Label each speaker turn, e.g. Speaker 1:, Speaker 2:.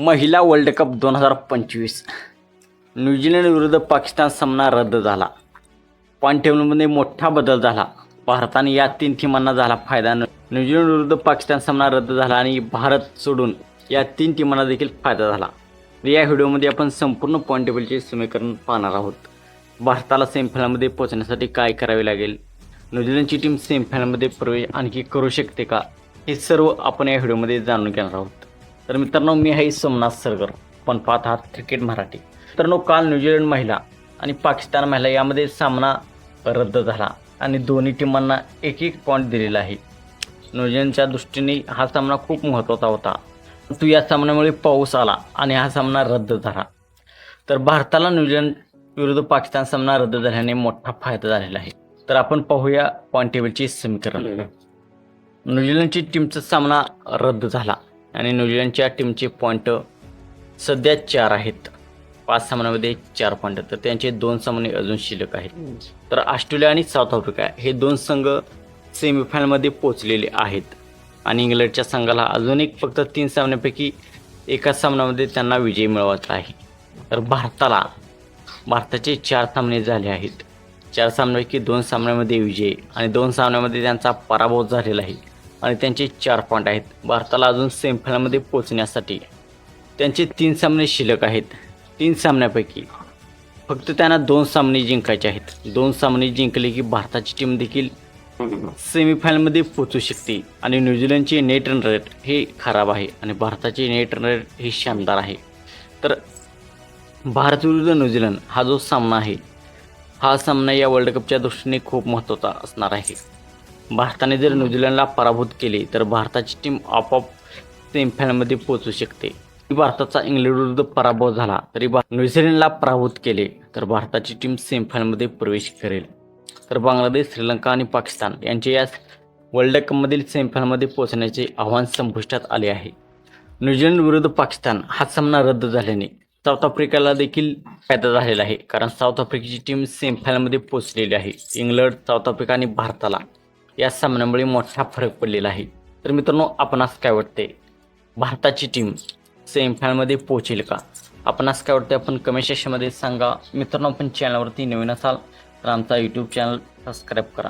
Speaker 1: महिला world cup दोन हजार पंचवीस. न्यूझीलंड विरुद्ध पाकिस्तान सामना रद्द झाला. पॉईंट टेबलमध्ये मोठा बदल झाला. भारताने या तीन टीमांना झाला फायदा. न्यूझीलंड विरुद्ध पाकिस्तान सामना रद्द झाला आणि भारत सोडून या तीन टीमांना देखील फायदा झाला. या व्हिडिओमध्ये आपण संपूर्ण पॉईंट टेबलचे समीकरण पाहणार आहोत. भारताला सेमीफायनलमध्ये पोहोचण्यासाठी काय करावे लागेल? न्यूझीलंडची टीम सेमीफायनलमध्ये प्रवेश आणखी करू शकते का? हे सर्व आपण या व्हिडिओमध्ये जाणून घेणार आहोत. तर मित्रांनो मी आहे सोमनाथ सरगर पण पाहत आहात क्रिकेट मराठी. मित्रांनो काल न्यूझीलंड महिला आणि पाकिस्तान महिला यामध्ये सामना रद्द झाला आणि दोन्ही टीमांना एक एक पॉईंट दिलेला आहे. न्यूझीलंडच्या दृष्टीने हा सामना खूप महत्त्वाचा होता. परंतु या सामन्यामुळे पाऊस आला आणि हा सामना रद्द झाला. तर भारताला न्यूझीलंड विरुद्ध पाकिस्तान सामना रद्द झाल्याने मोठा फायदा झालेला आहे. तर आपण पाहूया पॉईंट टेबलचे समीकरण. न्यूझीलंडची टीमचा सामना रद्द झाला. आणि न्यूझीलंडच्या टीमचे पॉईंट सध्या चार आहेत. पाच सामन्यामध्ये चार पॉईंट तर त्यांचे दोन सामने अजून शिल्लक आहेत. तर ऑस्ट्रेलिया आणि साऊथ आफ्रिका हे दोन संघ सेमीफायनलमध्ये पोचलेले आहेत. आणि इंग्लंडच्या संघाला अजून एक फक्त तीन सामन्यापैकी एका सामन्यामध्ये त्यांना विजय मिळवायचा आहे. तर भारताला भारताचे चार सामने झाले आहेत. चार सामन्यापैकी दोन सामन्यामध्ये विजय आणि दोन सामन्यामध्ये त्यांचा पराभव झालेला आहे. आणि त्यांचे चार पॉईंट आहेत. भारताला अजून सेमीफायनलमध्ये पोचण्यासाठी त्यांचे तीन सामने शिल्लक आहेत. तीन सामन्यापैकी फक्त त्यांना दोन सामने जिंकायचे आहेत. दोन सामने जिंकले की भारताची टीम देखील सेमीफायनलमध्ये पोचू शकते. आणि न्यूझीलंडचे नेट रन रेट हे खराब आहे आणि भारताचे नेट रन रेट हे शानदार आहे. तर भारत विरुद्ध न्यूझीलंड हा जो सामना आहे हा सामना या वर्ल्ड कपच्या दृष्टीने खूप महत्त्वाचा असणार आहे. भारताने जर न्यूझीलंडला पराभूत केले तर भारताची टीम आपोआप सेमीफायनलमध्ये पोहोचू शकते. भारताचा इंग्लंड विरुद्ध पराभव झाला तरी भा न्यूझीलंडला पराभूत केले तर भारताची टीम सेमीफायनलमध्ये प्रवेश करेल. तर बांगलादेश श्रीलंका आणि पाकिस्तान यांचे या वर्ल्ड कपमधील सेमीफायनलमध्ये पोहोचण्याचे आव्हान संपुष्टात आले आहे. न्यूझीलंड विरुद्ध पाकिस्तान हा सामना रद्द झाल्याने साऊथ आफ्रिकेला देखील फायदा झालेला आहे कारण साऊथ आफ्रिकेची टीम सेमीफायनलमध्ये पोहोचलेली आहे. इंग्लंड साऊथ आफ्रिका आणि भारताला या सामन्यामुळे मोठा फरक पडलेला आहे. तर मित्रांनो आपणास काय वाटते भारताची टीम सेमीफायनलमध्ये पोहोचेल का? आपणास काय वाटते आपण कमेंट सेक्शनमध्ये सांगा. मित्रांनो आपण चॅनलवरती नवीन असाल तर आमचा यूट्यूब चॅनल सबस्क्राईब करा.